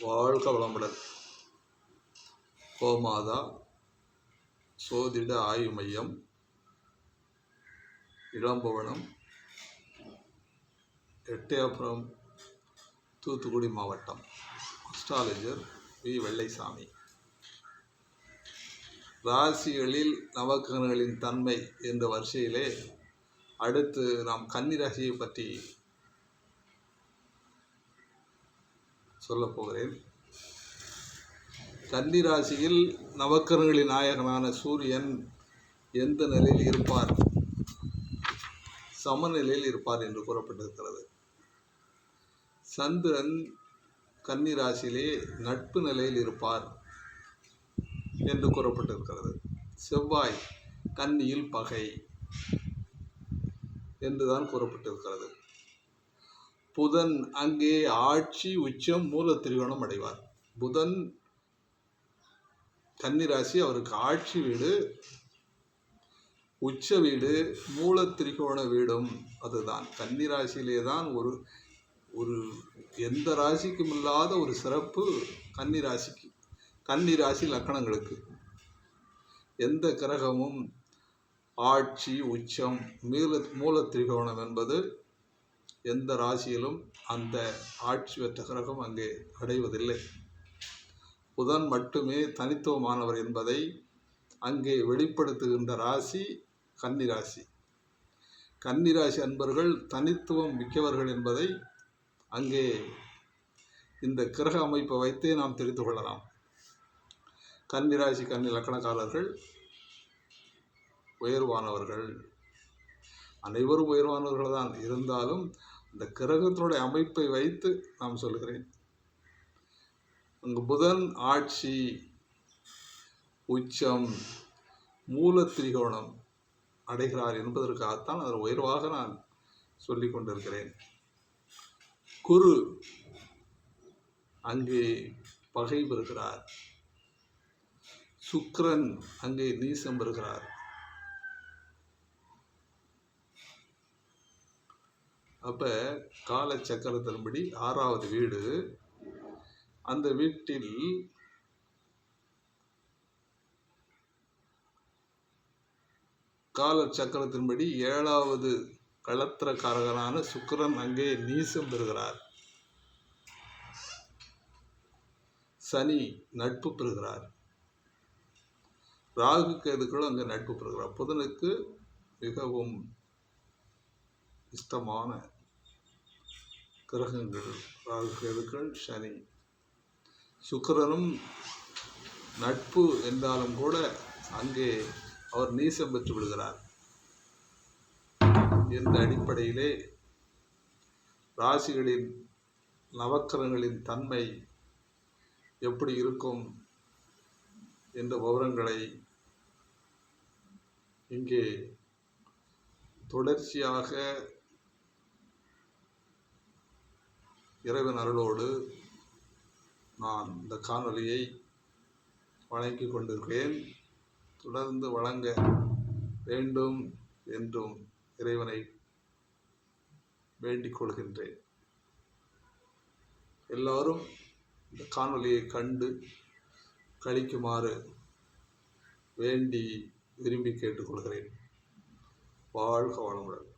வாழ்க வளமுடன். கோமாதா சோதிட ஆய்வு மையம் இளம்பவனம் எட்டயபுரம் தூத்துக்குடி மாவட்டம். Astrologer V. வெள்ளைசாமி. ராசிகளில் நவக்கிரகங்களின் தன்மை என்ற வரிசையிலே அடுத்து நாம் கன்னி ராசியை பற்றி சொல்லப் போகிறேன் கன்னி ராசியில் நாயகனான சூரியன் எந்த நிலையில் இருப்பார்? சமநிலையில் இருப்பார் என்று கூறப்பட்டிருக்கிறது. சந்திரன் கன்னி ராசியிலே நட்பு நிலையில் இருப்பார் என்று கூறப்பட்டிருக்கிறது. செவ்வாய் கன்னியில் பகை என்றுதான் கூறப்பட்டிருக்கிறது. புதன் அங்கே ஆட்சி உச்சம் மூல திரிகோணம் அடைவார். புதன் கன்னிராசி அவருக்கு ஆட்சி வீடு உச்ச வீடு மூல திரிகோண வீடும் அதுதான். கன்னிராசியிலே தான் ஒரு ஒரு எந்த ராசிக்கும் இல்லாத ஒரு சிறப்பு கன்னிராசிக்கு கன்னிராசி லக்கணங்களுக்கு. எந்த கிரகமும் ஆட்சி உச்சம் மீள மூல திரிகோணம் என்பது எந்த ராசியிலும் அந்த ஆட்சி பெற்ற கிரகம் அங்கே அடைவதில்லை. புதன் மட்டுமே தனித்துவமானவர் என்பதை அங்கே வெளிப்படுத்துகின்ற ராசி கன்னிராசி கன்னிராசி அன்பர்கள் தனித்துவம் மிக்கவர்கள் என்பதை அங்கே இந்த கிரக அமைப்பை வைத்தே நாம் தெரிந்து கொள்ளலாம். கன்னிராசி கன்னி லக்கணக்காரர்கள் உயர்வானவர்கள். அனைவரும் உயர்வானவர்கள் தான் இருந்தாலும் இந்த கிரகத்தினுடைய அமைப்பை வைத்து நாம் சொல்கிறேன். அங்கு புதன் ஆட்சி உச்சம் மூல திரிகோணம் அடைகிறார் என்பதற்காகத்தான் அதில் உயர்வாக நான் சொல்லிக் கொண்டிருக்கிறேன். குரு அங்கே பகை பெறுகிறார். சுக்கிரன் அங்கே நீசம் பெறுகிறார். அப்போ கால சக்கரத்தின்படி ஆறாவது வீடு. அந்த வீட்டில் கால சக்கரத்தின்படி ஏழாவது களத்திரக்காரகரான சுக்கரன் அங்கே நீசம் பெறுகிறார். சனி நட்பு பெறுகிறார். ராகு கேதுக்களும் அங்கே நட்பு பெறுகிறார். புதனுக்கு மிகவும் இஷ்டமான கிரகங்கள் ராகு கேதுக்கள் சனி. சுக்கரனும் நட்பு என்றாலும் கூட அங்கே அவர் நீசம் பெற்று விடுகிறார். என்ற அடிப்படையிலே ராசிகளின் நவக்கிரகங்களின் தன்மை எப்படி இருக்கும் என்ற விவரங்களை இங்கே தொடர்ச்சியாக இறைவன் அருளோடு நான் இந்த காணொலியை வழங்கி கொண்டிருக்கிறேன். தொடர்ந்து வழங்க வேண்டும் என்றும் இறைவனை வேண்டிக் கொள்கின்றேன். எல்லாரும் இந்த காணொலியை கண்டு கழிக்குமாறு வேண்டி விரும்பி கேட்டுக்கொள்கிறேன் வாழ்க வளமுடன்.